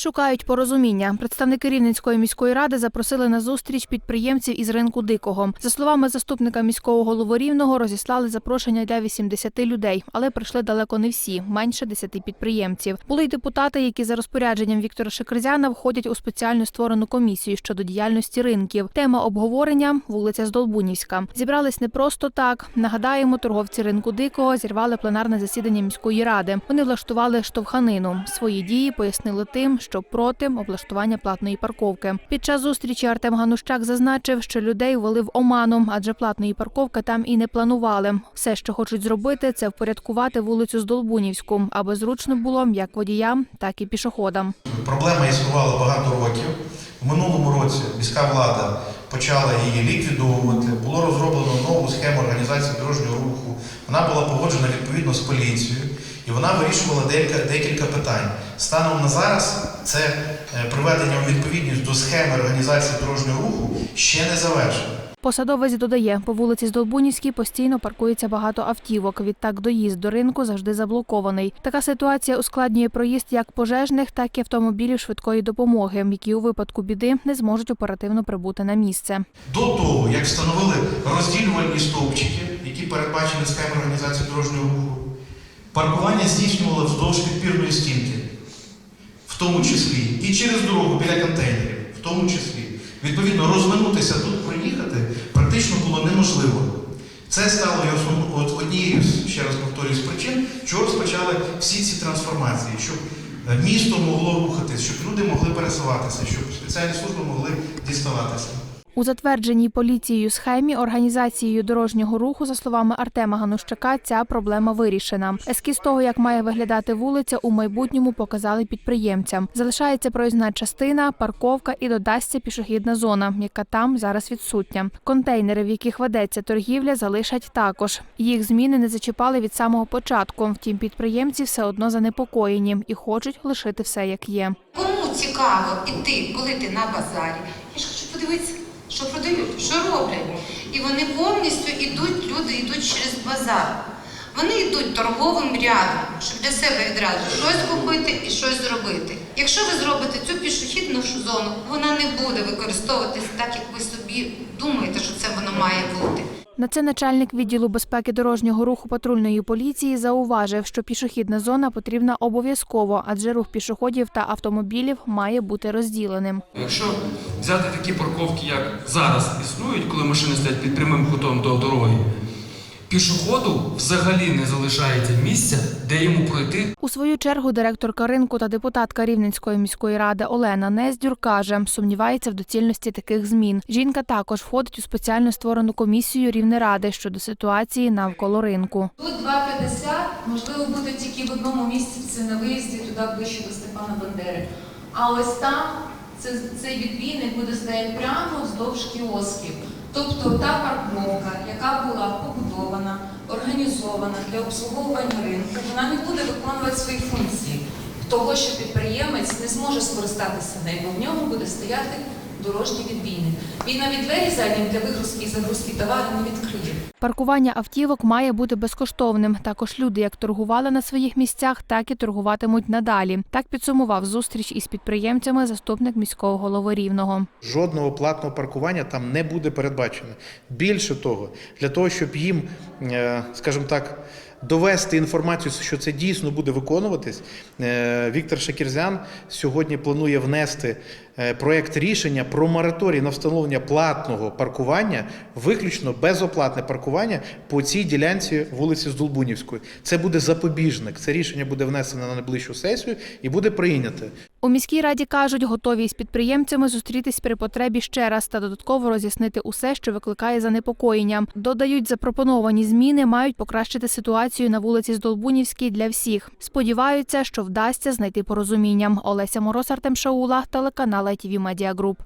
Шукають порозуміння. Представники Рівненської міської ради запросили на зустріч підприємців із ринку дикого. За словами заступника міського голови Рівного, розіслали запрошення для 80 людей, але прийшли далеко не всі, менше 10 підприємців. Були й депутати, які за розпорядженням Віктора Шекерзяна входять у спеціально створену комісію щодо діяльності ринків. Тема обговорення вулиця Здолбунівська. Зібрались не просто так. Нагадаємо, торговці ринку дикого зірвали пленарне засідання міської ради. Вони влаштували штовханину. Свої дії пояснили тим, що проти облаштування платної парковки. Під час зустрічі Артем Ганущак зазначив, що людей ввели в оману, адже платної парковки там і не планували. Все, що хочуть зробити, це впорядкувати вулицю Здолбунівську, аби зручно було як водіям, так і пішоходам. Проблема існувала багато років. В минулому році міська влада почала її ліквідовувати. Було розроблено нову схему організації дорожнього руху. Вона була погоджена відповідно з поліцією, і вона вирішувала декілька, питань. Станом на зараз це е, приведення у відповідність до схеми організації дорожнього руху ще не завершено. Посадовець додає, по вулиці Здолбунівській постійно паркується багато автівок. Відтак доїзд до ринку завжди заблокований. Така ситуація ускладнює проїзд як пожежних, так і автомобілів швидкої допомоги, які у випадку біди не зможуть оперативно прибути на місце. До того, як встановили розділювальні стовпчики, які передбачені схемою організації дорожнього руху, паркування здійснювало вздовж підпірної стінки, в тому числі і через дорогу біля контейнерів, в тому числі. Відповідно, розминутися тут, проїхати практично було неможливо. Це стало однією з, ще раз повторюю, з причин, чого розпочали всі ці трансформації, щоб е, місто могло рухатись, щоб люди могли пересуватися, щоб спеціальні служби могли діставатися. У затвердженій поліцією схемі організацією дорожнього руху, за словами Артема Ганущака, ця проблема вирішена. Ескіз того, як має виглядати вулиця, у майбутньому показали підприємцям. Залишається проїзна частина, парковка і додасться пішохідна зона, яка там зараз відсутня. Контейнери, в яких ведеться торгівля, залишать також. Їх зміни не зачіпали від самого початку. Втім, підприємці все одно занепокоєні і хочуть лишити все як є. Кому цікаво іти, коли ти на базарі? Я ж хочу подивитися, що продають, що роблять. І вони повністю йдуть, люди йдуть через базар. Вони йдуть торговим рядом, щоб для себе відразу щось купити і щось зробити. Якщо ви зробите цю пішохідну зону, вона не буде використовуватися так, як ви собі думаєте, що це воно має бути. На це начальник відділу безпеки дорожнього руху патрульної поліції зауважив, що пішохідна зона потрібна обов'язково, адже рух пішоходів та автомобілів має бути розділеним. Якщо взяти такі парковки, як зараз існують, коли машини стоять під прямим кутом до дороги, пішоходу взагалі не залишається місця, де йому пройти У свою чергу директорка ринку та депутатка Рівненської міської ради Олена Нездюр каже, сумнівається в доцільності таких змін. Жінка також входить у спеціально створену комісію Рівнеради щодо ситуації навколо ринку. Тут 2,50, можливо, буде тільки в одному місці, це на виїзді туди ближче до Степана Бандери. А ось там це, цей відбійник буде стояти прямо вздовж кіосків. Тобто та парковка, яка була побудована, організована для обслуговування ринку, вона не буде виконувати свої функції. Того, що підприємець не зможе скористатися нею, в ньому буде стояти дорожній відбійник. Він навіть двері задні для вигрузки і загрузки товару не відкриє. Паркування автівок має бути безкоштовним. Також люди як торгували на своїх місцях, так і торгуватимуть надалі. Так підсумував зустріч із підприємцями заступник міського голови Рівного. Жодного платного паркування там не буде передбачено. Більше того, для того, щоб їм, е, скажімо так, довести інформацію, що це дійсно буде виконуватись, е, Віктор Шакірзян сьогодні планує внести е, проект рішення про мораторій на встановлення платного паркування, виключно безоплатне паркування по цій ділянці вулиці Здолбунівської. Це буде запобіжник. Це рішення буде внесено на найближчу сесію і буде прийнято. У міській раді кажуть, готові із підприємцями зустрітись при потребі ще раз та додатково роз'яснити усе, що викликає занепокоєння. Додають, запропоновані зміни мають покращити ситуацію на вулиці Здолбунівській для всіх. Сподіваються, що вдасться знайти порозуміння. Олеся Мороз, Артем Шаула, телеканал ITV Media Group.